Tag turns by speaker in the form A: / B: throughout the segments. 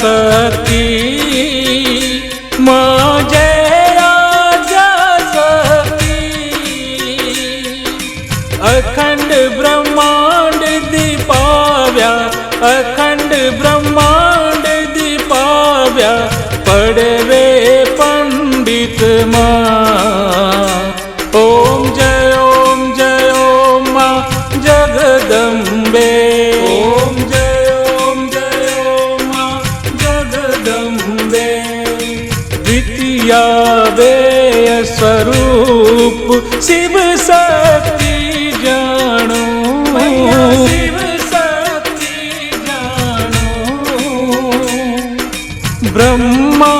A: सती मा जयाद्या सती अखंड ब्रह्मांड दीपाव्या अखंड ब्रह्मांड दीपाव्या पडवे पंडित मा स्वरूप शिव शक्ति जाणो शिव शक्ति जाणो ब्रह्मा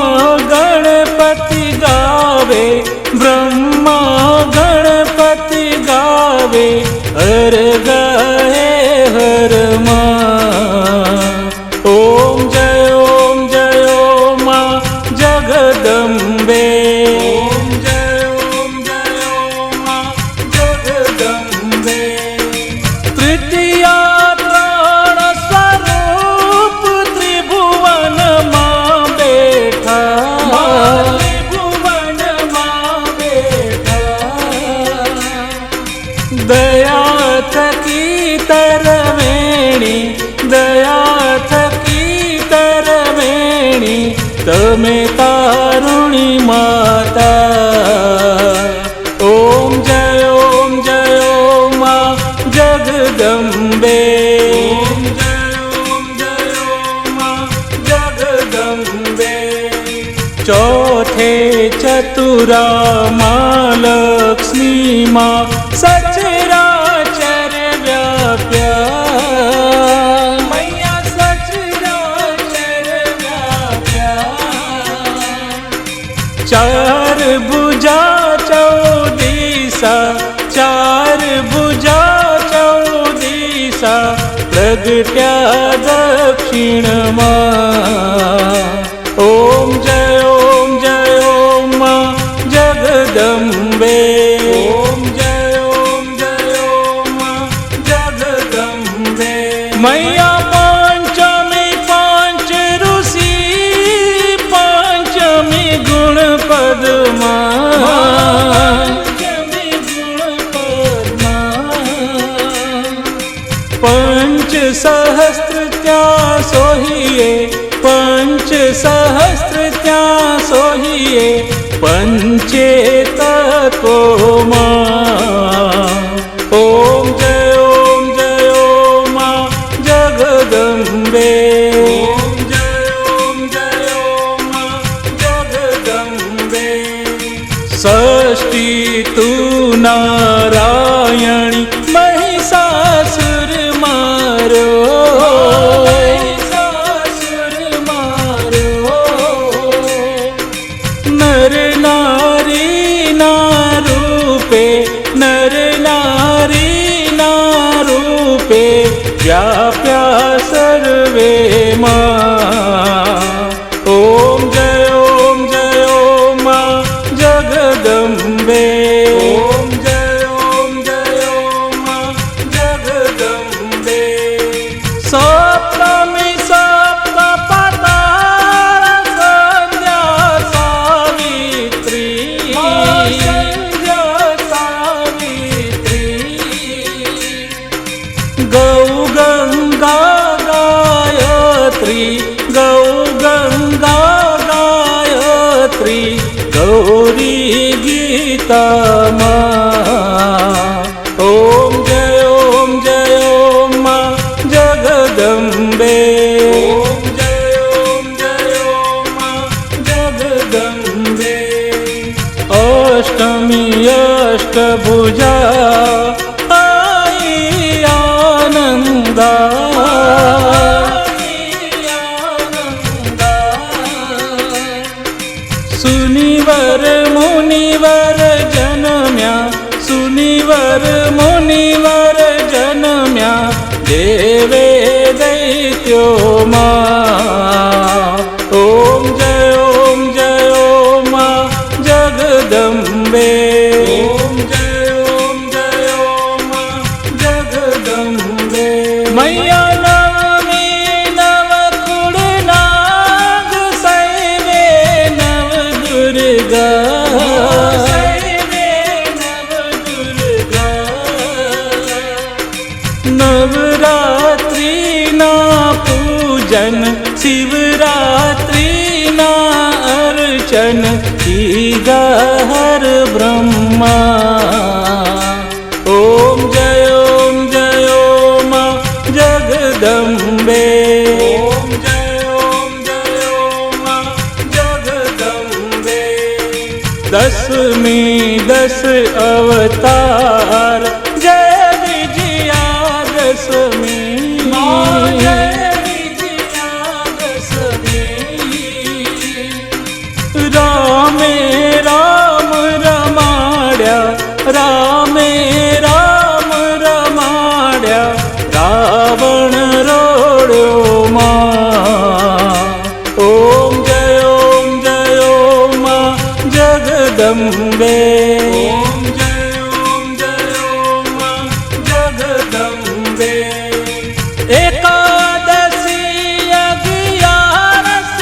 A: गणपति गावे ब्रह्मा गणपति गावे हर गए हर मा ओम जय ओम जय ओम તમે તારુણી માતા. ઓમ જય ઓમ જય ઓમ મા જગદંબે. ઓમ જય ઓમ જય ઓમ મા જગદંબે. ચોથે ચતુરામાં લક્ષ્મીમાં સચરાચર ચાર ભુજા ચૌદીસા ચાર ભુજા ચૌદીસા પ્રગટ્યા દક્ષિણમાં ઓમ જય ઓમ જય ઓમ મા જગદંબે ઓમ જય ઓમ જય ઓમ મા જગદંબે મૈયા પદમાં પંચ સહસ્ત્ર ત્યાં સોહીએ પંચ સહસ્ત્ર ત્યાં સોહીએ પંચે रूपे नर नारी नारूपे क्या प्या ગીતામાં ઓમ જય ઓમ જય ઓમ મા જગદંબે ઓમ જય ઓમ જય ઓમ મા જગદંબે અષ્ટમી અષ્ટભુજા ગયો મા ઓમ જય ઓમ જય ઓમ જગદંબે. ઓમ જય ઓમ જય ઓમ જગદંબે. મૈયા नवरात्रि નવમી પૂજન શિવરાત્રિના અર્ચન હર બ્રહ્મા ઓમ જય ઓમ જય ઓમ જગદંબે ઓમ જય ઓમ જય ઓમ જગદંબે દસમી દસ અવતાર જગદંબે ઓમ જય ઓમ જય ઓમ જગદંબે એકાદશી અગિયારસ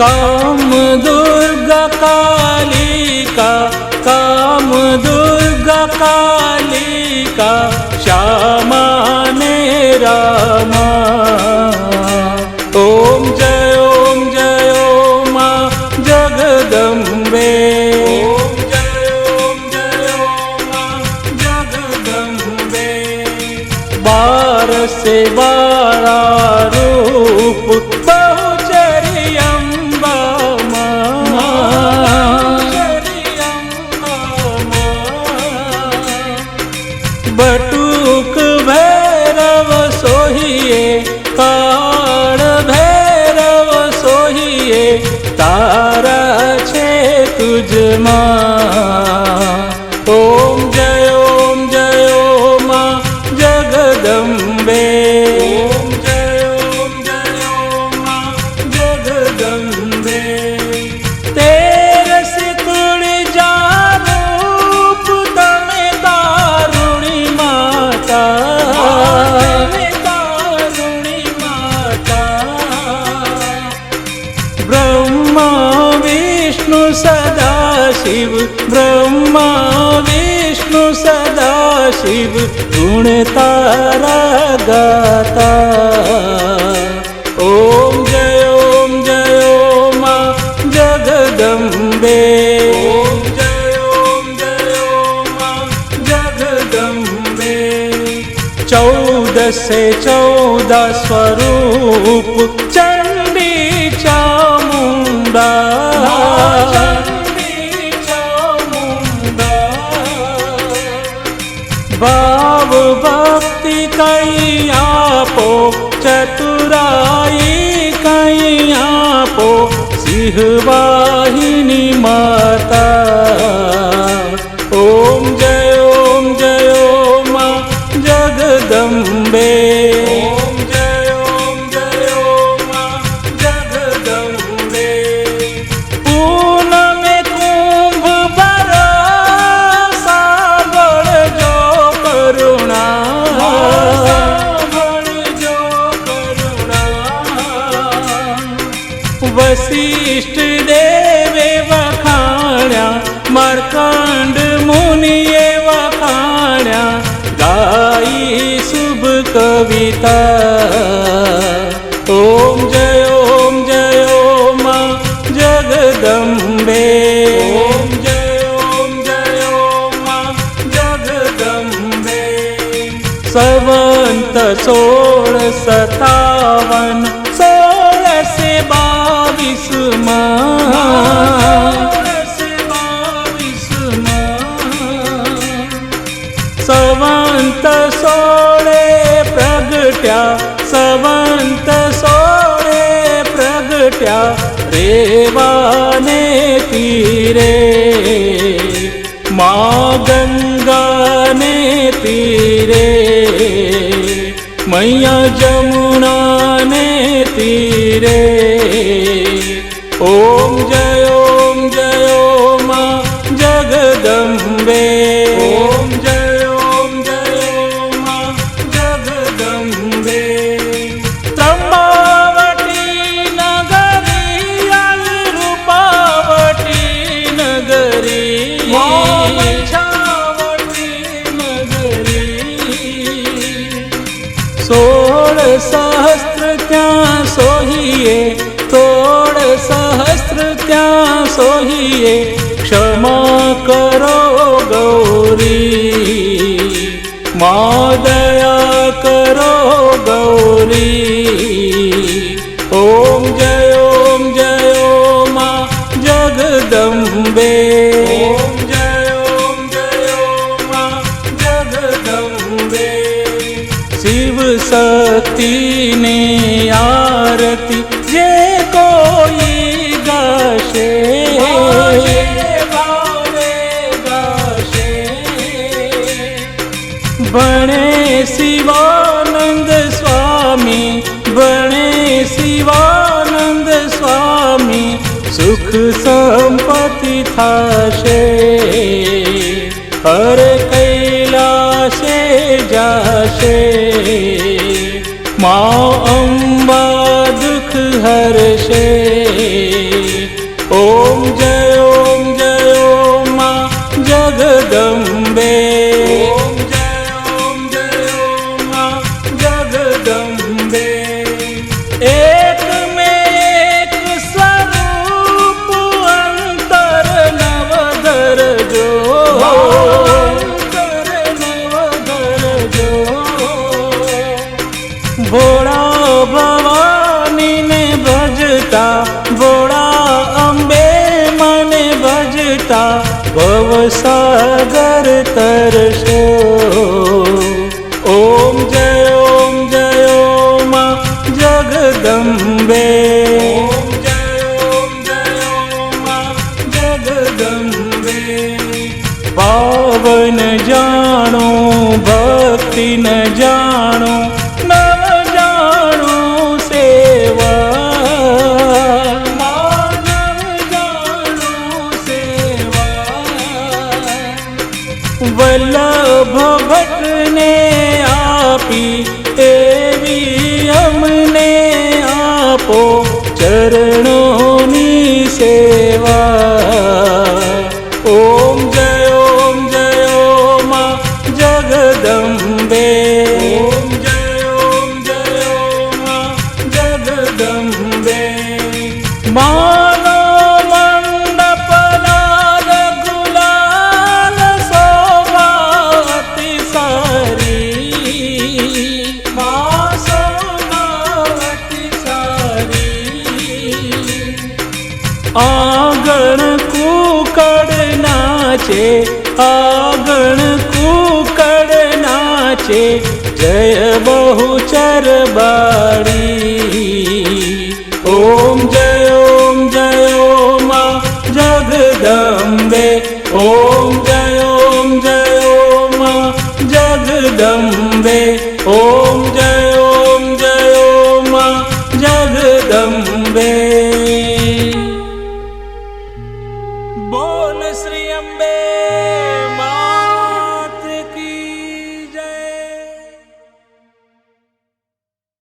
A: કામ દુર્ગા કાલિકા કામ દુર્ગા કાલિકા બટુક ભૈરવ સોહિયે કાળ ભૈરવ સોહિયે તારા છે તુજમાં ગુણ તારા ગાતા ઓમ જય ઓમ જય ઓમ જગદંબે ઓમ જય ઓમ જય ઓમ જગદંબે ચૌદસે ચૌદ સ્વરૂપ ચંડી કઈ આપો સિંહવાહિની સંવંત સોળ સતાવન સોળસે બાવીસ સંવંત સોળે પ્રગટ્યા, સંવંત સોળે પ્રગટ્યા, રેવાને તીરે. મા ગંગાને તીરે. મૈયા જમુનાને તીરે. ઓમ ગૌરીએ ક્ષમા કરો ગૌરી. મા દયા કરો ગૌરી. ઓમ જય ઓમ જય મા જગદંબે. ઓમ જય ઓમ જય મા જગદંબે. શિવ શક્તિને સુખ સંપત્તિ થશે. હર કૈલાશે જાશે. મા અંબા દુઃખ હરશે. ઓ तरस વલ્લભ ભટ્ટને આપી એવી અમને આપો ચરણો से जय बहुचर बाड़ी। ओम जय